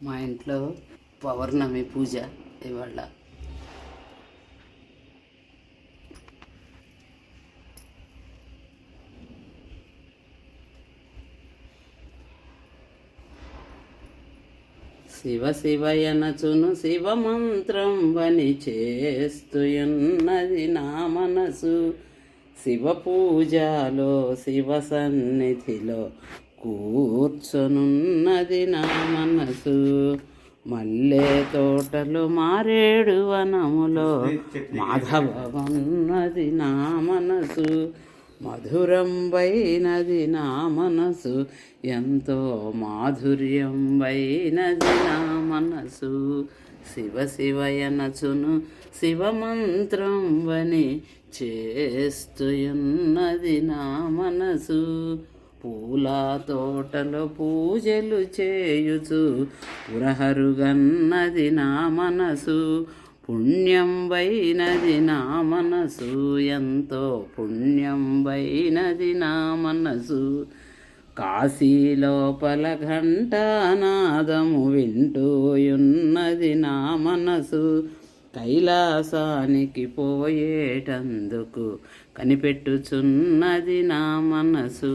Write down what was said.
మా ఇంట్లో పౌర్ణమి పూజ ఇవాళ. శివ శివయనచును శివమంత్రం వని చేస్తున్నది నా మనసు. శివ పూజలో శివ సన్నిధిలో కూర్చొనున్నది నా మనసు. మల్లె తోటలు మారేడు వనములో మాధవన్నది నా మనసు. మధురం వైనది నా మనసు. ఎంతో మాధుర్యం వైనది నా మనసు. శివ శివయనచును శివమంత్రం వని చేస్తున్నది నా మనసు. పూల తోటలో పూజలు చేయుచు పురహరుగన్నది నా మనసు పుణ్యం వైనది నా మనసు ఎంతో పుణ్యం వైనది నా మనసు. కాశీ లోపల ఘంటానాదము వింటూయున్నది నా మనసు. కైలాసానికి పోయేటందుకు కనిపెట్టుచున్నది నా మనసు.